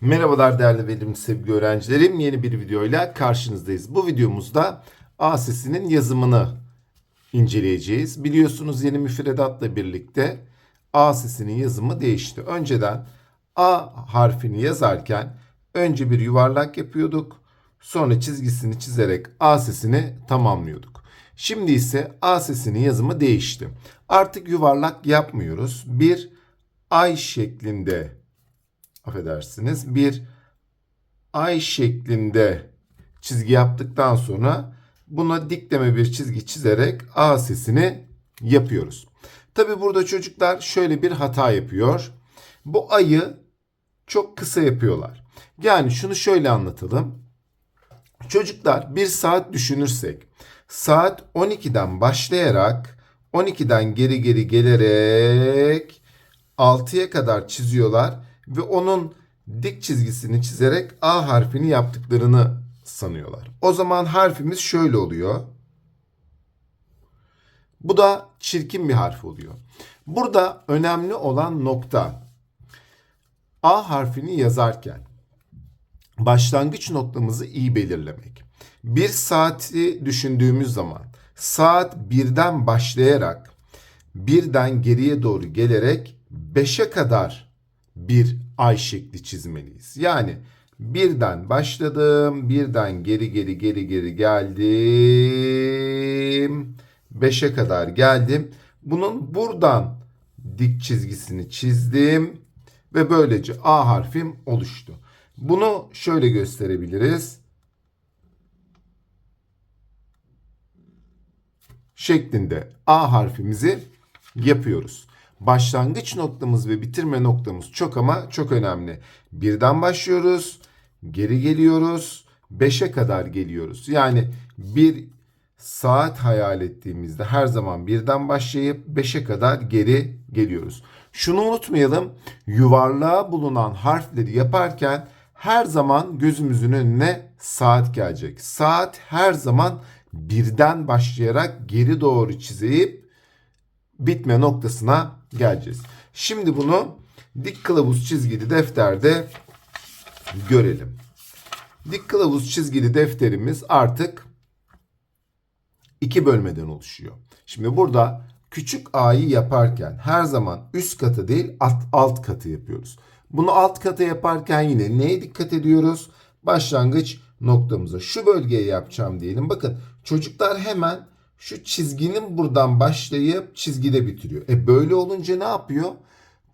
Merhabalar değerli verimli sevgili öğrencilerim. Yeni bir videoyla karşınızdayız. Bu videomuzda A sesinin yazımını inceleyeceğiz. Biliyorsunuz yeni müfredatla birlikte A sesinin yazımı değişti. Önceden A harfini yazarken önce bir yuvarlak yapıyorduk. Sonra çizgisini çizerek A sesini tamamlıyorduk. Şimdi ise A sesinin yazımı değişti. Artık yuvarlak yapmıyoruz. Bir ay şeklinde affedersiniz bir ay şeklinde çizgi yaptıktan sonra buna dikleme bir çizgi çizerek A sesini yapıyoruz. Tabi burada çocuklar şöyle bir hata yapıyor. Bu ayı çok kısa yapıyorlar. Yani şunu şöyle anlatalım. Çocuklar bir saat düşünürsek saat 12'den başlayarak 12'den geri geri gelerek 6'ya kadar çiziyorlar ve onun dik çizgisini çizerek A harfini yaptıklarını sanıyorlar. O zaman harfimiz şöyle oluyor. Bu da çirkin bir harf oluyor. Burada önemli olan nokta A harfini yazarken başlangıç noktamızı iyi belirlemek. Bir saati düşündüğümüz zaman saat birden başlayarak birden geriye doğru gelerek 5'e kadar bir ay şekli çizmeliyiz. Yani birden başladım, birden geri geri geri geri geldim. 5'e kadar geldim. Bunun buradan dik çizgisini çizdim ve böylece A harfim oluştu. Bunu şöyle gösterebiliriz. şeklinde A harfimizi yapıyoruz. Başlangıç noktamız ve bitirme noktamız çok ama çok önemli. Birden başlıyoruz, geri geliyoruz, 5'e kadar geliyoruz. Yani bir saat hayal ettiğimizde her zaman birden başlayıp 5'e kadar geri geliyoruz. Şunu unutmayalım. Yuvarlığa bulunan harfleri yaparken her zaman gözümüzün önüne saat gelecek. Saat her zaman birden başlayarak geri doğru çizip bitme noktasına geleceğiz. Şimdi bunu dik kılavuz çizgili defterde görelim. Dik kılavuz çizgili defterimiz artık iki bölmeden oluşuyor. Şimdi burada küçük a'yı yaparken her zaman üst katı değil alt, alt katı yapıyoruz. Bunu alt katı yaparken yine neye dikkat ediyoruz? Başlangıç noktamıza şu bölgeye yapacağım diyelim. Bakın çocuklar hemen şu çizginin buradan başlayıp çizgide bitiriyor. E böyle olunca ne yapıyor?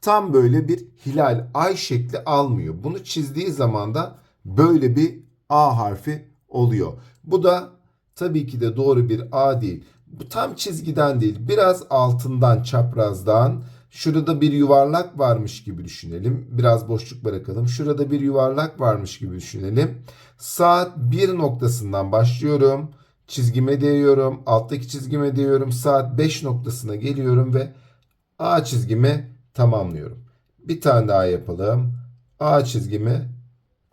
Tam böyle bir hilal ay şekli almıyor. Bunu çizdiği zaman da böyle bir A harfi oluyor. Bu da tabii ki de doğru bir A değil. Bu tam çizgiden değil. Biraz altından çaprazdan Şurada bir yuvarlak varmış gibi düşünelim. Biraz boşluk bırakalım. Şurada bir yuvarlak varmış gibi düşünelim. Saat 1 noktasından başlıyorum. Çizgime değiyorum. Alttaki çizgime değiyorum. Saat 5 noktasına geliyorum ve A çizgimi tamamlıyorum. Bir tane daha yapalım. A çizgimi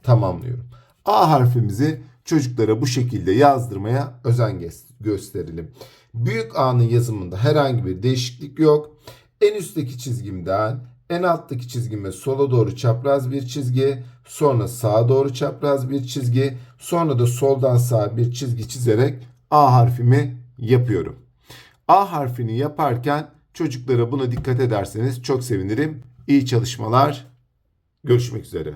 tamamlıyorum. A harfimizi çocuklara bu şekilde yazdırmaya özen gösterelim. Büyük A'nın yazımında herhangi bir değişiklik yok. En üstteki çizgimden en alttaki çizgime sola doğru çapraz bir çizgi, sonra sağa doğru çapraz bir çizgi, sonra da soldan sağa bir çizgi çizerek A harfimi yapıyorum. A harfini yaparken çocuklara buna dikkat ederseniz çok sevinirim. İyi çalışmalar. Görüşmek üzere.